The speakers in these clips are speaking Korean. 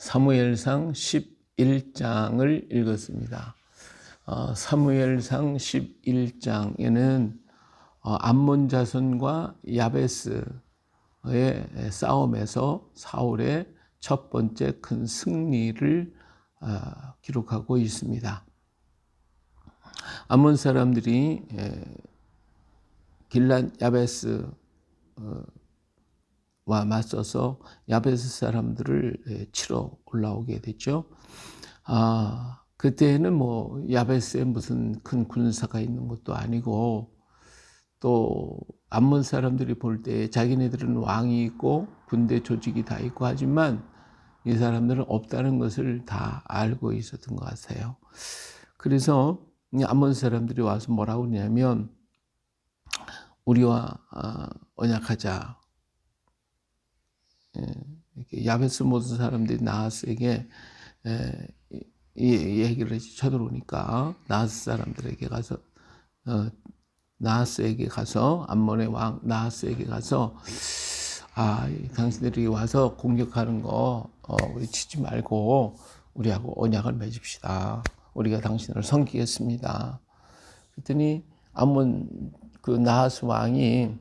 사무엘상 11장을 읽었습니다. 어, 사무엘상 11장에는 어, 암몬 자손과 야베스의 싸움에서 사울의 첫 번째 큰 승리를 어, 기록하고 있습니다. 암몬 사람들이 에, 길란 야베스 어, 와 맞서서 야베스 사람들을 예, 치러 올라오게 됐죠. 아, 그때는 뭐 야베스에 무슨 큰 군사가 있는 것도 아니고 또 암몬 사람들이 볼 때 자기네들은 왕이 있고 군대 조직이 다 있고 하지만 이 사람들은 없다는 것을 다 알고 있었던 것 같아요. 그래서 이 암몬 사람들이 와서 뭐라고 하냐면 우리와 아, 언약하자. 예, 야베스 모든 사람들이 나하스에게 이 얘기를 쳐들어오니까 나하스 사람들에게 가서 어, 나하스에게 가서 암몬의 왕 나하스에게 가서 아 당신들이 와서 공격하는 거 어, 우리 치지 말고 우리하고 언약을 맺읍시다. 우리가 당신을 섬기겠습니다. 그랬더니 암몬 그 나하스 왕이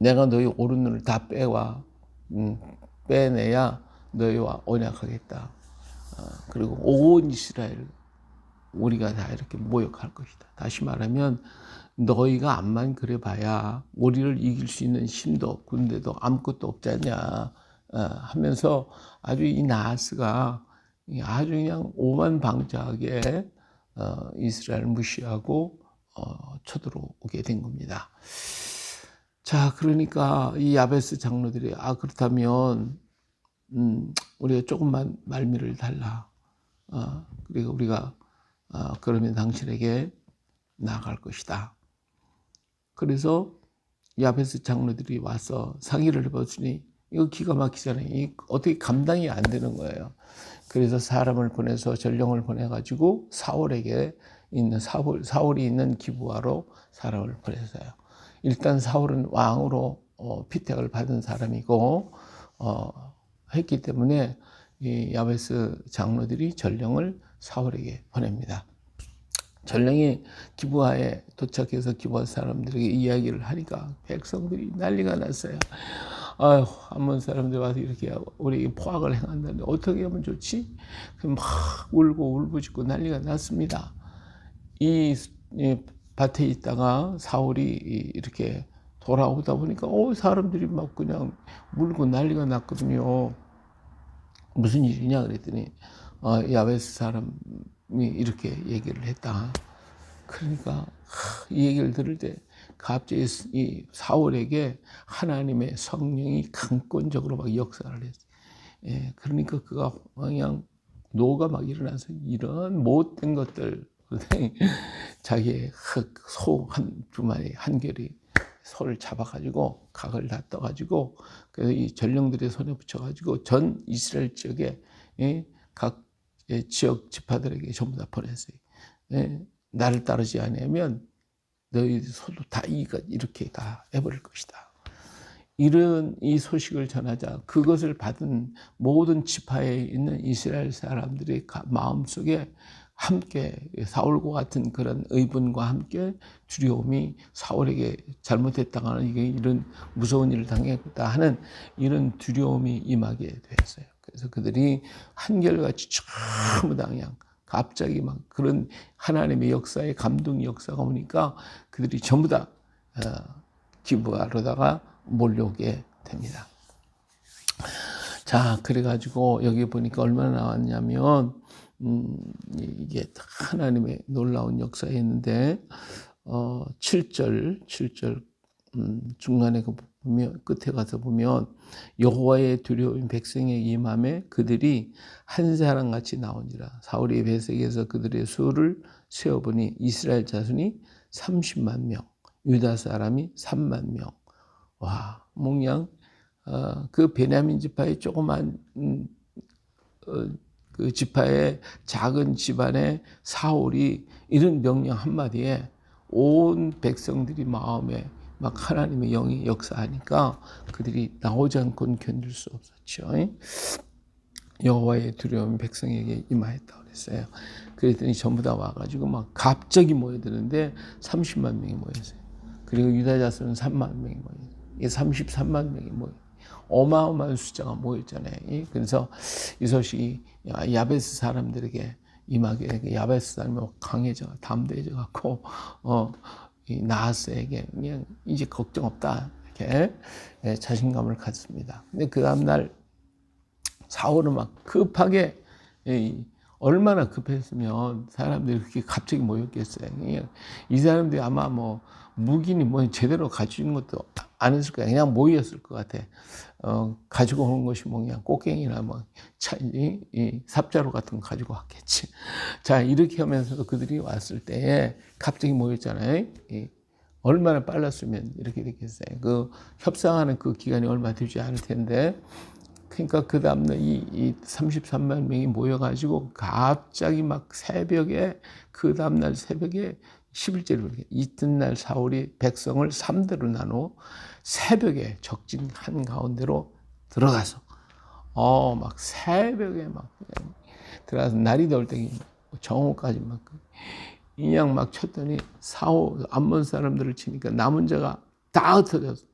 내가 너희 오른 눈을 다 빼와 음, 빼내야 너희와 언약하겠다. 어, 그리고 온 이스라엘 우리가 다 이렇게 모욕할 것이다. 다시 말하면 너희가 암만 그래봐야 우리를 이길 수 있는 힘도 군대도 아무것도 없지 않냐 어, 하면서 아주 이 나하스가 아주 그냥 오만방자하게 어, 이스라엘 무시하고 쳐들어오게 된 겁니다. 자, 그러니까 이 야베스 장로들이 아 그렇다면 음, 우리가 조금만 말미를 달라. 어, 그리고 우리가 어, 그러면 당신에게 나아갈 것이다. 그래서 야베스 장로들이 와서 상의를 해봤으니 이거 기가 막히잖아요. 이 어떻게 감당이 안 되는 거예요. 그래서 사람을 보내서 전령을 보내가지고 사울에게 있는 사울, 사울이 있는 기부하러 사람을 보냈어요. 일단 사울은 왕으로 어, 피택을 받은 사람이고 어, 했기 때문에 이 야베스 장로들이 전령을 사울에게 보냅니다. 전령이 기부하에 도착해서 기부한 사람들에게 이야기를 하니까 백성들이 난리가 났어요. 아휴, 한번 사람들 와서 이렇게 우리 포악을 행한다는데 어떻게 하면 좋지? 막 울고 울부짖고 난리가 났습니다. 이, 이 밭에 있다가 사울이 이렇게 돌아오다 보니까 어 사람들이 막 그냥 물고 난리가 났거든요. 무슨 일이냐 그랬더니 어, 야베스 사람이 이렇게 얘기를 했다. 그러니까 이 얘기를 들을 때 갑자기 이 사울에게 하나님의 성령이 강권적으로 막 역사를 했어요. 예, 그러니까 그가 그냥 노가 막 일어나서 이런 못된 것들 자기의 소한 두 마리 한 결이 소를 잡아가지고 각을 다 떠가지고 그래서 이 전령들의 손에 붙여가지고 전 이스라엘 지역에 각 지역 지파들에게 전부 다 보냈어요. 나를 따르지 않으면 너희 소도 다 이렇게 다 해버릴 것이다. 이런 이 소식을 전하자 그것을 받은 모든 지파에 있는 이스라엘 사람들의 마음 속에 함께 사울과 같은 그런 의분과 함께 두려움이 사울에게 잘못했다가는 이게 이런 무서운 일을 당했다 하는 이런 두려움이 임하게 되었어요. 그래서 그들이 한결같이 전부 다 그냥 갑자기 막 그런 하나님의 역사에 감동의 역사가 오니까 그들이 전부 다 어, 기부하러다가 몰려오게 됩니다. 자, 그래가지고 여기 보니까 얼마나 나왔냐면 음, 이게 하나님의 놀라운 역사였는데 어, 7절 7절 음, 중간에 그 보면 끝에 가서 보면 여호와의 두려움 백성의 임함에 그들이 한 사람 같이 나오니라. 사울이 배색에서 그들의 수를 세어보니 이스라엘 자손이 30만 명 유다 사람이 3만 명. 와, 몽양 어, 그 베냐민 지파의 조그만 음, 어, 그 지파의 작은 집안의 사울이 이런 명령 한마디에 온 백성들이 마음에 막 하나님의 영이 역사하니까 그들이 나오지 않고는 견딜 수 없었죠. 여호와의 두려움이 백성에게 임하였다 그랬어요. 그랬더니 전부 다 와가지고 막 갑자기 모여드는데 30만 명이 모였어요. 그리고 유다 자손은 3만 명이 모여요. 이게 33만 명이 모여. 어마어마한 숫자가 모였잖아요. 이- 그래서 이 소식이 야베스 사람들에게 임하게 야베스 사람이 강해져 담대해져 갖고 어 이 나하스에게 그냥 이제 걱정 없다 이렇게 예, 자신감을 갖습니다. 근데 그 다음 날 사울은 막 급하게 이 얼마나 급했으면 사람들이 그렇게 갑자기 모였겠어요. 그냥 이 사람들이 아마 뭐 무기니 뭐 제대로 가지고 것도 안 했을 거야. 그냥 모였을 것 같아. 어, 가지고 오는 것이 뭐 그냥 꽃갱이나 뭐 차, 이, 이 삽자루 같은 거 가지고 왔겠지. 자, 이렇게 하면서 그들이 왔을 때에 갑자기 모였잖아요. 이, 얼마나 빨랐으면 이렇게 됐겠어요. 그 협상하는 그 기간이 얼마 되지 않을 텐데 그러니까 그 다음날 이, 이 33만 명이 모여가지고 갑자기 막 새벽에 그 다음날 새벽에 11절에 그렇게 이튿날 사울이 백성을 3대로 나누어 새벽에 적진 한 가운데로 들어가서 어 막 새벽에 막 들어가서 날이 더울 때 정오까지 막 인양 막 쳤더니 사오 암몬 사람들을 치니까 남은 자가 다 흩어졌어.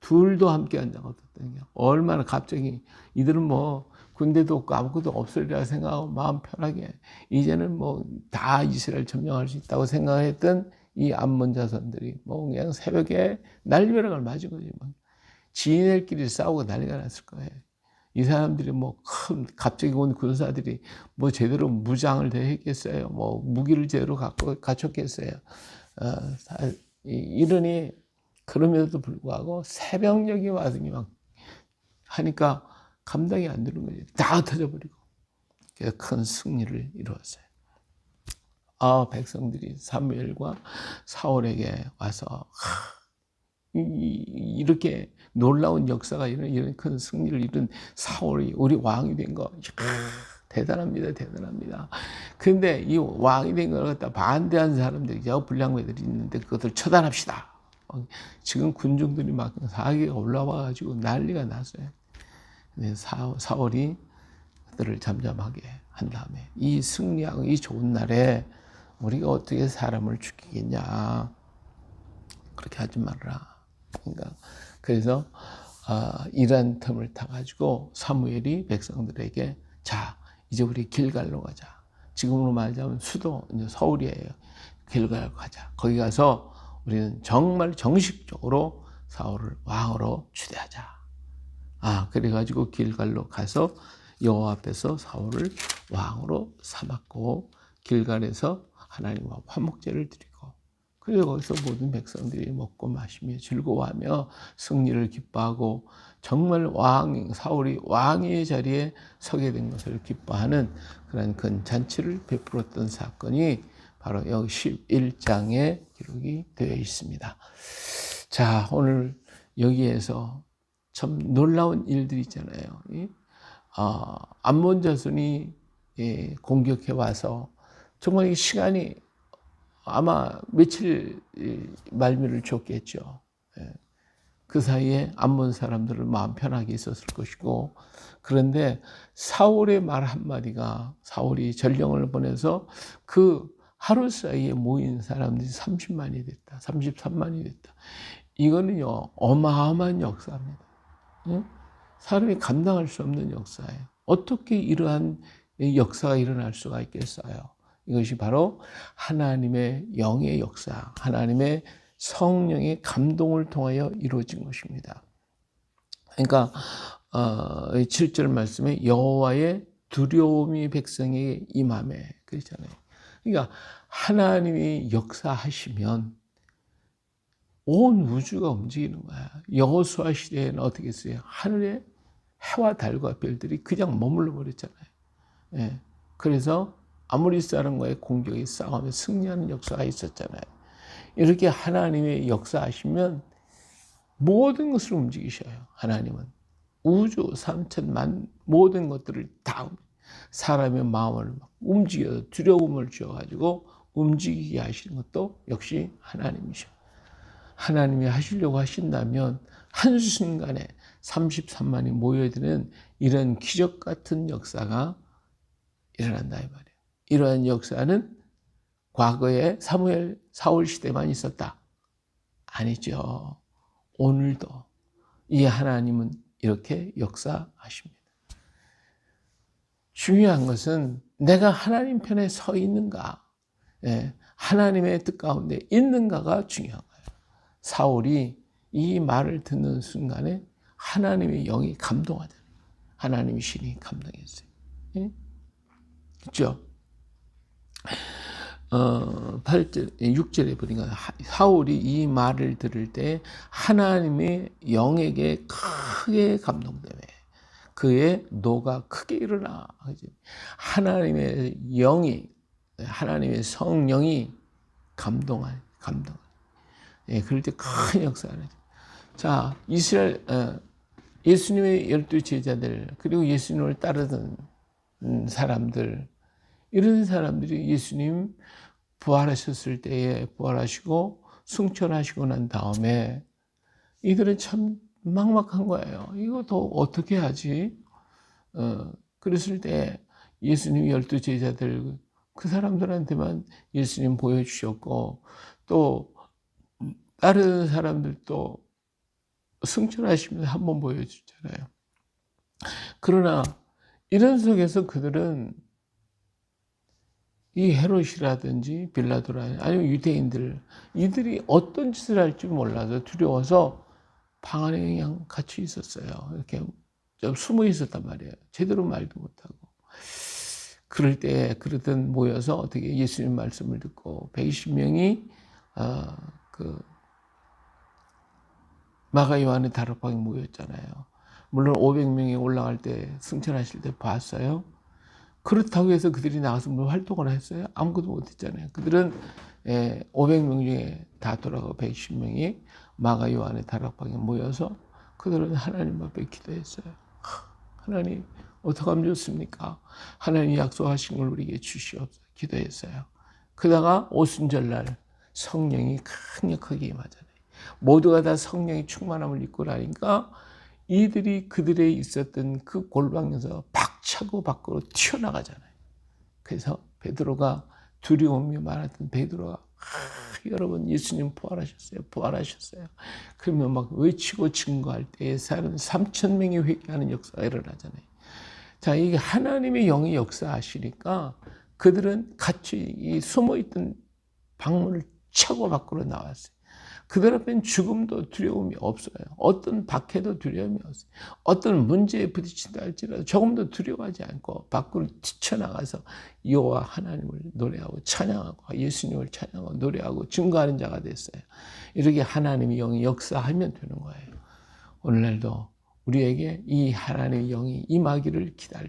둘도 함께 안 잡았다는 게 얼마나 갑자기 이들은 뭐 군대도 없고 아무것도 없으리라 생각하고 마음 편하게 이제는 뭐 다 이스라엘 점령할 수 있다고 생각했던 이 암몬 자손들이 뭐 그냥 새벽에 난리벼락을 맞은 거지 뭐 지인들끼리 싸우고 난리가 났을 거예요. 이 사람들이 뭐 큰 갑자기 온 군사들이 뭐 제대로 무장을 대했겠어요. 뭐 무기를 제대로 갖고 갖췄겠어요. 어, 이러니 그럼에도 불구하고 새벽녘에 와서 막 하니까 감당이 안 되는 거지. 다 터져버리고. 그래서 큰 승리를 이루었어요. 아, 백성들이 사무엘과 사울에게 와서 이렇게 놀라운 역사가 이런, 이런 큰 승리를 이룬 사울이 우리 왕이 된 거. 대단합니다. 대단합니다. 근데 이 왕이 된 걸 갖다 반대한 사람들이 저 불량배들이 있는데 그것을 처단합시다. 어, 지금 군중들이 막 사기가 올라와 가지고 난리가 났어요. 근데 사, 사울이 그들을 잠잠하게 한 다음에 이 승리하고 이 좋은 날에 우리가 어떻게 사람을 죽이겠냐. 그렇게 하지 말라. 그러니까 그래서 아, 이런 틈을 타 가지고 사무엘이 백성들에게 자 이제 우리 길갈로 가자. 지금으로 말하자면 수도 이제 서울이에요. 길갈 가자. 거기 가서 우리는 정말 정식적으로 사울을 왕으로 추대하자. 아 그래가지고 길갈로 가서 여호와 앞에서 사울을 왕으로 삼았고 길갈에서 하나님과 화목제를 드리고 그래서 거기서 모든 백성들이 먹고 마시며 즐거워하며 승리를 기뻐하고 정말 왕 사울이 왕의 자리에 서게 된 것을 기뻐하는 그런 큰 잔치를 베풀었던 사건이 바로 여기 11장에 기록이 되어 있습니다. 자, 오늘 여기에서 참 놀라운 일들이 있잖아요. 이? 아, 암몬 자손이 예, 공격해 와서 정말 이 시간이 아마 며칠 이, 말미를 줬겠죠. 예. 그 사이에 암몬 사람들은 마음 편하게 있었을 것이고 그런데 사울의 말 한마디가 사울이 전령을 보내서 그 하루 사이에 모인 사람들이 30만이 됐다. 33만이 됐다. 이거는요, 어마어마한 역사입니다. 응? 사람이 감당할 수 없는 역사예요. 어떻게 이러한 역사가 일어날 수가 있겠어요? 이것이 바로 하나님의 영의 역사, 하나님의 성령의 감동을 통하여 이루어진 것입니다. 그러니까 어, 7절 말씀에 여호와의 두려움이 백성에게 임함에 그랬잖아요. 그러니까 하나님이 역사하시면 온 우주가 움직이는 거야. 여호수아 시대에는 어떻게 했어요? 하늘에 해와 달과 별들이 그냥 머물러 버렸잖아요. 예. 그래서 아무리 사람과의 공격이 싸움에 승리하는 역사가 있었잖아요. 이렇게 하나님의 역사하시면 모든 것을 움직이셔요. 하나님은 우주 삼천만 모든 것들을 다 사람의 마음을 막 움직여 두려움을 주어가지고 움직이게 하시는 것도 역시 하나님이셔. 하나님이 하시려고 하신다면 한순간에 33만이 모여드는 이런 기적 같은 역사가 일어난다 이 말이에요. 이러한 역사는 과거에 사무엘 사울 시대만 있었다. 아니죠. 오늘도 이 하나님은 이렇게 역사하십니다. 중요한 것은 내가 하나님 편에 서 있는가, 예, 하나님의 뜻 가운데 있는가가 중요한. 사울이 이 말을 듣는 순간에 하나님의 영이 감동하잖아요. 하나님의 신이 감동했어요. 예? 그죠? 어, 8절, 6절에 보니까 사울이 이 말을 들을 때 하나님의 영에게 크게 감동되며 그의 노가 크게 일어나. 하나님의 영이, 하나님의 성령이 감동한, 감동. 예, 그럴 때 큰 역사를 하죠. 자, 이스라엘, 어, 예수님의 열두 제자들, 그리고 예수님을 따르던 사람들, 이런 사람들이 예수님 부활하셨을 때에 부활하시고 승천하시고 난 다음에 이들은 참 막막한 거예요. 이거 도 어떻게 하지? 어, 그랬을 때 예수님 열두 제자들 그 사람들한테만 예수님 보여주셨고 또 다른 사람들도 승천하시면서 한 번 보여주잖아요. 그러나 이런 속에서 그들은 이 헤롯이라든지 빌라도라 아니면 유대인들 이들이 어떤 짓을 할지 몰라서 두려워서 방 안에 그냥 갇혀 있었어요. 이렇게 좀 숨어 있었단 말이에요. 제대로 말도 못하고. 그럴 때 그러던 모여서 어떻게 예수님 말씀을 듣고 120명이 어, 그 마가 요한의 다락방에 모였잖아요. 물론 500명이 올라갈 때 승천하실 때 봤어요. 그렇다고 해서 그들이 나가서 뭐 활동을 했어요? 아무것도 못했잖아요. 그들은 500명 예, 중에 다 돌아가고 110명이 마가 요한의 다락방에 모여서 그들은 하나님 앞에 기도했어요. 하나님 어떻게 하면 좋습니까? 하나님 약속하신 걸 우리에게 주시옵소서 기도했어요. 그다가 오순절날 성령이 강력하게 임하잖아요. 모두가 다 성령의 충만함을 입고 나니까 이들이 그들에 있었던 그 골방에서 박차고 밖으로 튀어나가잖아요. 그래서 베드로가 두려움이 많았던 베드로가 아, 여러분 예수님 부활하셨어요. 부활하셨어요. 그러면 막 외치고 증거할 때에 사람 3천 명이 회개하는 역사가 일어나잖아요. 자, 이게 하나님의 영이 역사하시니까 그들은 같이 숨어 있던 방문을 차고 밖으로 나왔어요. 그들 앞엔 죽음도 두려움이 없어요. 어떤 박해도 두려움이 없어요. 어떤 문제에 부딪힌다 할지라도 조금도 두려워하지 않고 밖으로 뛰쳐나가서 여호와 하나님을 노래하고 찬양하고 예수님을 찬양하고 노래하고 증거하는 자가 됐어요. 이렇게 하나님의 영이 역사하면 되는 거예요. 오늘날도 우리에게 이 하나님의 영이 임하기를 기다려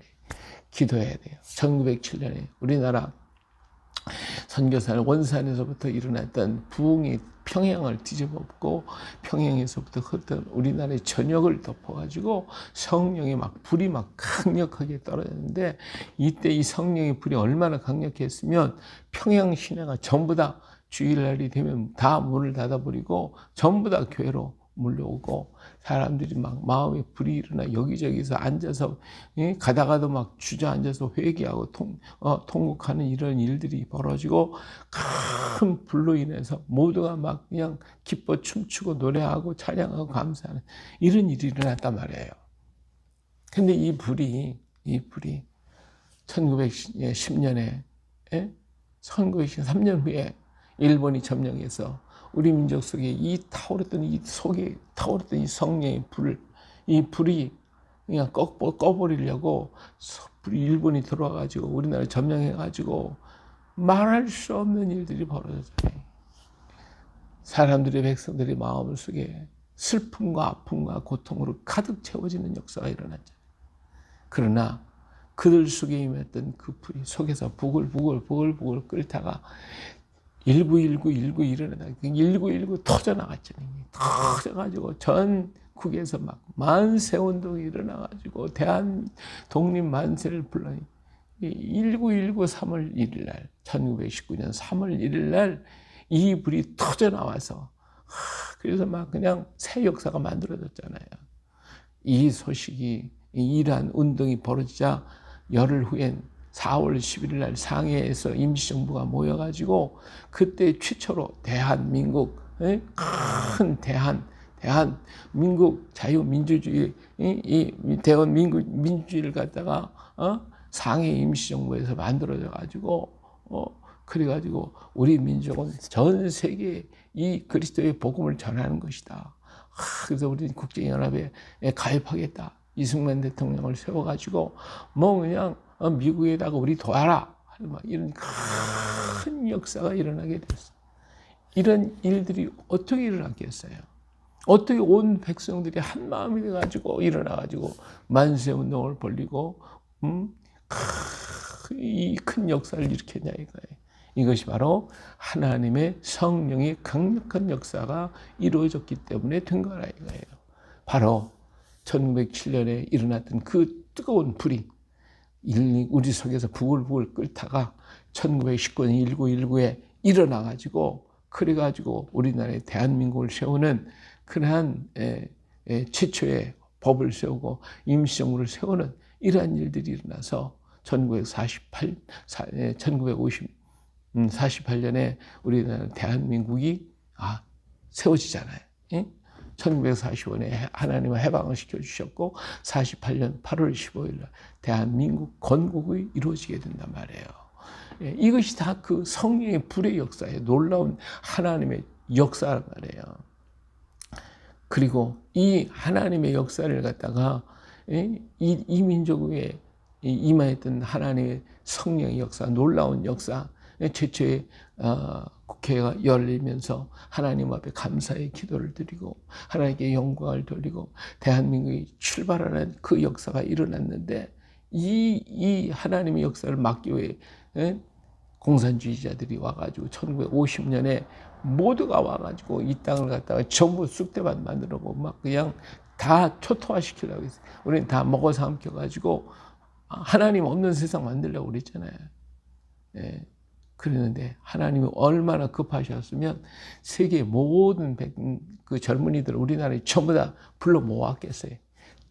기도해야 돼요. 1907년에 우리나라 선교사는 원산에서부터 일어났던 부흥이 평양을 뒤집어엎고 평양에서부터 흩던 우리나라의 전역을 덮어가지고 성령이 막 불이 막 강력하게 떨어졌는데 이때 이 성령의 불이 얼마나 강력했으면 평양 시내가 전부 다 주일날이 되면 다 문을 닫아버리고 전부 다 교회로 물려오고 사람들이 막 마음에 불이 일어나 여기저기서 앉아서 예? 가다가도 막 주저앉아서 회개하고 통, 어, 통곡하는 이런 일들이 벌어지고 큰 불로 인해서 모두가 막 그냥 기뻐 춤추고 노래하고 찬양하고 감사하는 이런 일이 일어났단 말이에요. 근데 이 불이 이 불이 1910년에 예? 1913년 후에 일본이 점령해서 우리 민족 속에 이 타오르던 이 속에 타오르던 이 성령의 불, 이 불이 그냥 꺼, 꺼버리려고 일본이 들어와가지고 우리나라 점령해가지고 말할 수 없는 일들이 벌어졌어요. 사람들의 백성들의 마음 속에 슬픔과 아픔과 고통으로 가득 채워지는 역사가 일어났죠. 그러나 그들 속에 임했던 그 불이 속에서 부글부글 부글부글 끓다가 1919, 19 일어나다. 1919 터져나갔잖아요. 터져가지고 전국에서 막 만세 운동이 일어나가지고 대한 독립 만세를 불러니 1919 3월 1일 날, 1919년 3월 1일 날 이 불이 터져 나와서 그래서 막 그냥 새 역사가 만들어졌잖아요. 이 소식이 이러한 운동이 벌어지자 열흘 후엔 4월 11일 날 상해에서 임시정부가 모여가지고 그때 최초로 대한민국 예? 큰 대한 대한민국 자유민주주의 이, 이 대한민국 민주주의를 갖다가 어? 상해 임시정부에서 만들어져 가지고 어? 그래 가지고 우리 민족은 전 세계에 이 그리스도의 복음을 전하는 것이다. 하, 그래서 우리 국제연합에 가입하겠다. 이승만 대통령을 세워가지고 뭐 그냥 어, 미국에다가 우리 도와라. 막 이런 큰 역사가 일어나게 됐어. 이런 일들이 어떻게 일어났겠어요? 어떻게 온 백성들이 한 마음이 돼 가지고 일어나 가지고 만세 운동을 벌리고 음? 이큰 역사를 일으켰냐 이거예요. 이것이 바로 하나님의 성령의 강력한 역사가 이루어졌기 때문에 된 거라 이거예요. 바로 1907년에 일어났던 그 뜨거운 불이 우리 속에서 부글부글 끓다가 1919년 1919에 일어나가지고 그래가지고 우리나라의 대한민국을 세우는 그러한 에, 에, 최초의 법을 세우고 임시정부를 세우는 이러한 일들이 일어나서 1948, 1950, 48년에 우리나라 대한민국이 아, 세워지잖아요. 예? 1945년에 하나님은 해방을 시켜주셨고 48년 8월 15일 날 대한민국 건국이 이루어지게 된단 말이에요. 예, 이것이 다 그 성령의 불의 역사에 놀라운 하나님의 역사란 말이에요. 그리고 이 하나님의 역사를 갖다가 이, 이 민족에 임하였던 하나님의 성령의 역사, 놀라운 역사, 최초의 어, 국회가 열리면서 하나님 앞에 감사의 기도를 드리고 하나님께 영광을 돌리고 대한민국이 출발하는 그 역사가 일어났는데 이, 이 하나님의 역사를 막기 위해 공산주의자들이 와가지고 1950년에 모두가 와가지고 이 땅을 갖다가 전부 쑥대밭 만들고 막 그냥 다 초토화 시키려고 했어요. 우리는 다 먹어 삼켜가지고 하나님 없는 세상 만들려고 그랬잖아요. 예. 그랬는데 하나님이 얼마나 급하셨으면 세계 모든 그 젊은이들 우리나라에 전부 다 불러 모았겠어요.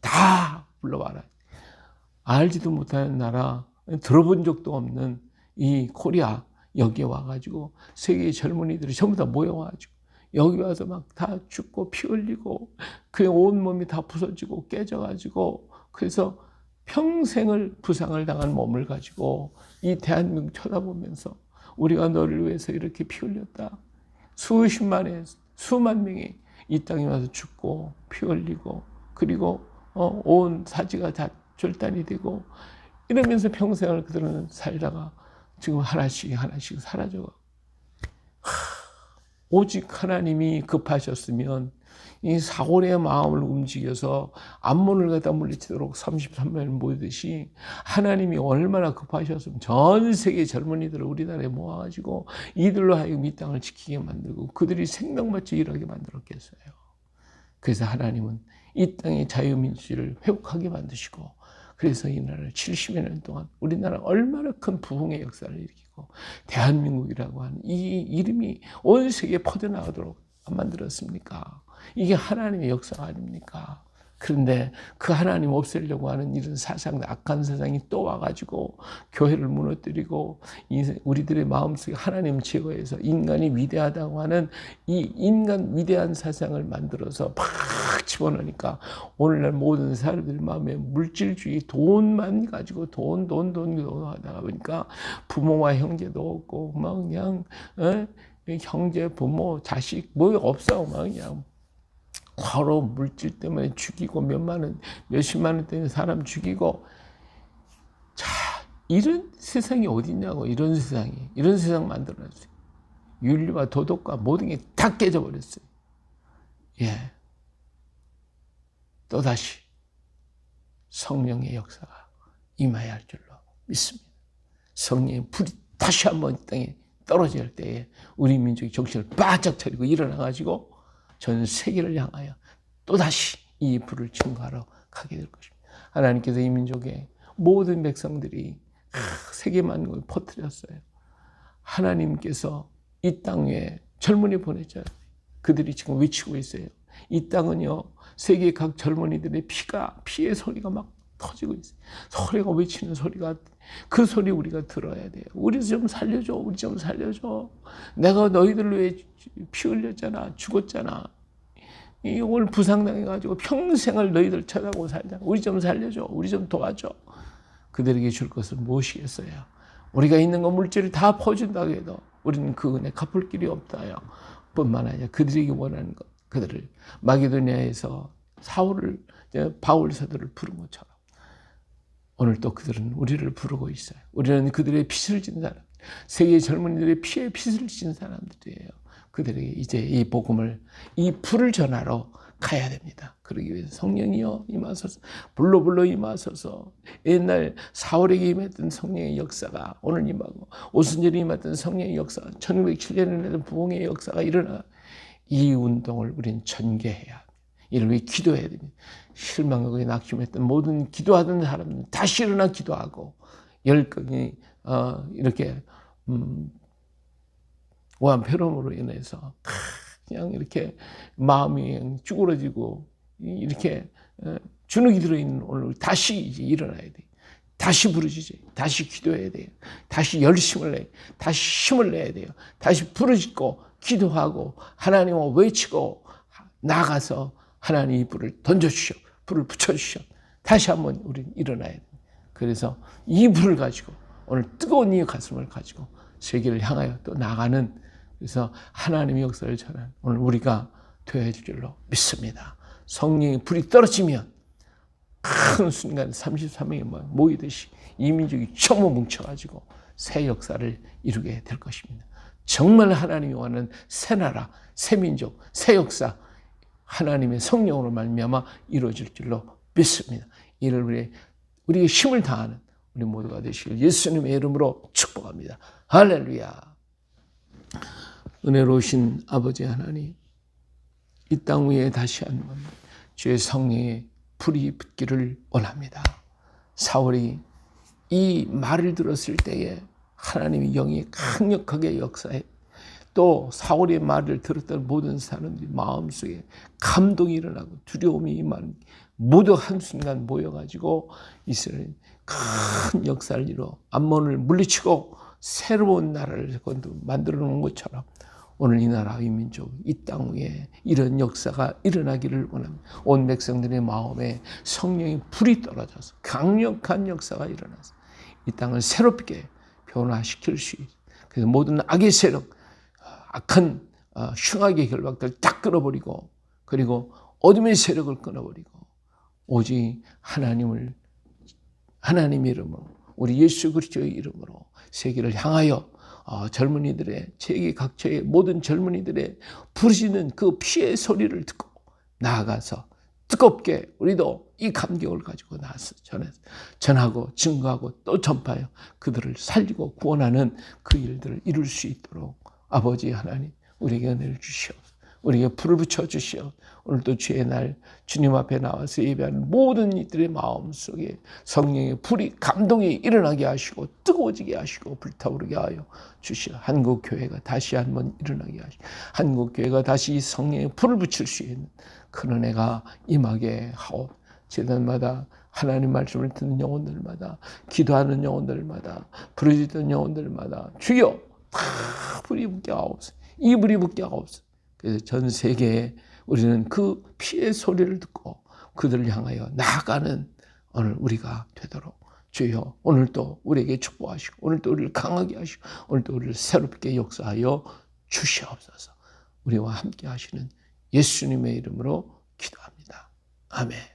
다 불러와라. 알지도 못하는 나라, 들어본 적도 없는 이 코리아 여기에 와가지고 세계 젊은이들이 전부 다 모여와가지고 여기 와서 막 다 죽고 피 흘리고 그 온몸이 다 부서지고 깨져가지고 그래서 평생을 부상을 당한 몸을 가지고 이 대한민국 쳐다보면서 우리가 너를 위해서 이렇게 피 흘렸다. 수십만의 수만 명이 이 땅에 와서 죽고 피 흘리고 그리고 어, 온 사지가 다 절단이 되고 이러면서 평생을 그들은 살다가 지금 하나씩 하나씩 사라져. 오직 하나님이 급하셨으면 이 사골의 마음을 움직여서 암몬을 갖다 물리치도록 33명 모이듯이 하나님이 얼마나 급하셨으면 전 세계 젊은이들을 우리나라에 모아가지고 이들로 하여금 이 땅을 지키게 만들고 그들이 생명마치 일하게 만들었겠어요. 그래서 하나님은 이 땅의 자유민주주의를 회복하게 만드시고 그래서 이 나라를 70여 년 동안 우리나라 얼마나 큰 부흥의 역사를 일으키고 대한민국이라고 하는 이 이름이 온 세계에 퍼져나가도록 만들었습니까? 이게 하나님의 역사 아닙니까? 그런데 그 하나님 없애려고 하는 이런 사상, 악한 사상이 또 와가지고 교회를 무너뜨리고 우리들의 마음속에 하나님 제거해서 인간이 위대하다고 하는 이 인간 위대한 사상을 만들어서 팍 집어넣으니까 오늘날 모든 사람들 마음에 물질주의 돈만 가지고 돈, 돈, 돈, 돈 하다가 보니까 부모와 형제도 없고 막 그냥 에? 형제, 부모, 자식 뭐 없어 막 그냥 과로 물질 때문에 죽이고 몇만 원, 몇십만 원 때문에 사람 죽이고 자 이런 세상이 어딨냐고 이런 세상이 이런 세상 만들어놨어요. 윤리와 도덕과 모든 게 다 깨져버렸어요. 예. 또다시 성령의 역사가 임해야 할 줄로 믿습니다. 성령의 불이 다시 한번 땅에 떨어질 때에 우리 민족이 정신을 바짝 차리고 일어나가지고 전 세계를 향하여 또다시 이 불을 증거하러 가게 될 것입니다. 하나님께서 이 민족의 모든 백성들이 세계 만국을 퍼뜨렸어요. 하나님께서 이 땅에 젊은이 보내잖아요. 그들이 지금 외치고 있어요. 이 땅은요 세계 각 젊은이들의 피가 피의 소리가 막 터지고 있어요. 소리가 외치는 소리가 그 소리 우리가 들어야 돼요. 우리 좀 살려줘, 우리 좀 살려줘. 내가 너희들 위해 피 흘렸잖아, 죽었잖아. 이 오늘 부상당해가지고 평생을 너희들 쳐다보고 살자. 우리 좀 살려줘, 우리 좀 도와줘. 그들에게 줄 것은 무엇이겠어요? 우리가 있는 거 물질을 다 퍼준다고 해도 우리는 그 은혜 갚을 길이 없다요. 뿐만 아니라 그들에게 원하는 것, 그들을 마게도니아에서 사울을 바울 사도를 부른 것처럼 오늘 또 그들은 우리를 부르고 있어요. 우리는 그들의 핏을 진 사람, 세계 젊은이들의 피에 핏을 진 사람들이에요. 그들에게 이제 이 복음을 이 불을 전하러 가야 됩니다. 그러기 위해서 성령이여 임하소서 불로 불로 임하소서 옛날 사울에게 임했던 성령의 역사가 오늘 임하고 오순절에 임했던 성령의 역사 1907년에 했던 부흥의 역사가 일어나 이 운동을 우리는 전개해야 합니다. 이를 위해 기도해야 됩니다. 실망하고 낙심했던 모든 기도하던 사람은 다시 일어나 기도하고 열정이 어, 이렇게 음, 오한폐렴으로 인해서 그냥 이렇게 마음이 쭈그러지고 이렇게 어, 주눅이 들어있는 오늘 다시 이제 일어나야 돼. 다시 부르짖어요. 다시 기도해야 돼요. 다시 열심을 내, 다시 힘을 내야 돼요. 다시 부르짖고 기도하고 하나님을 외치고 나가서 하나님 이 불을 던져주셔. 불을 붙여주셔. 다시 한번 우리 일어나야 돼. 그래서 이 불을 가지고 오늘 뜨거운 이 가슴을 가지고 세계를 향하여 또 나가는 그래서 하나님의 역사를 전한 오늘 우리가 되어야 될 줄로 믿습니다. 성령의 불이 떨어지면 큰 순간 33명이 모이듯이 이민족이 전부 뭉쳐가지고 새 역사를 이루게 될 것입니다. 정말 하나님이 원하는 새 나라, 새 민족, 새 역사 하나님의 성령으로 말미암아 이루어질 줄로 믿습니다. 이를 위해 우리의 힘을 다하는 우리 모두가 되시길 예수님의 이름으로 축복합니다. 할렐루야. 은혜로우신 아버지 하나님, 이 땅 위에 다시 한번 주의 성령의 불이 붙기를 원합니다. 사울이 이 말을 들었을 때에 하나님의 영이 강력하게 역사해 또 사울의 말을 들었던 모든 사람들이 마음속에 감동이 일어나고 두려움이 임하는 모두 한순간 모여가지고 이스라엘 큰 역사를 이루어 암몬을 물리치고 새로운 나라를 만들어 놓은 것처럼 오늘 이 나라 의 민족 이 땅 위에 이런 역사가 일어나기를 원합니다. 온 백성들의 마음에 성령의 불이 떨어져서 강력한 역사가 일어나서 이 땅을 새롭게 변화시킬 수 있는 그래서 모든 악의 세력 악한 어, 흉악의 결박들 다 끊어버리고 그리고 어둠의 세력을 끊어버리고 오직 하나님을 하나님의 이름으로 우리 예수 그리스도의 이름으로 세계를 향하여 어, 젊은이들의 세계 각처의 모든 젊은이들의 부르짖는 그 피의 소리를 듣고 나아가서 뜨겁게 우리도 이 감격을 가지고 나서 전해서 전하고 증거하고 또 전파하여 그들을 살리고 구원하는 그 일들을 이룰 수 있도록 아버지 하나님 우리에게 은혜를 주시옵소서. 우리에게 불을 붙여 주시오. 오늘도 주의 날 주님 앞에 나와서 예배하는 모든 이들의 마음 속에 성령의 불이 감동이 일어나게 하시고 뜨거워지게 하시고 불타오르게 하여 주시오. 한국 교회가 다시 한번 일어나게 하시고 한국 교회가 다시 성령의 불을 붙일 수 있는 그런 은혜가 임하게 하오. 재단마다 하나님 말씀을 듣는 영혼들마다 기도하는 영혼들마다 부르짖던 영혼들마다 주여 불이 붙게 하옵소서. 이 불이 붙게 하옵소서. 그래서 전 세계에 우리는 그 피의 소리를 듣고 그들을 향하여 나아가는 오늘 우리가 되도록 주여 오늘도 우리에게 축복하시고 오늘도 우리를 강하게 하시고 오늘도 우리를 새롭게 역사하여 주시옵소서. 우리와 함께 하시는 예수님의 이름으로 기도합니다. 아멘.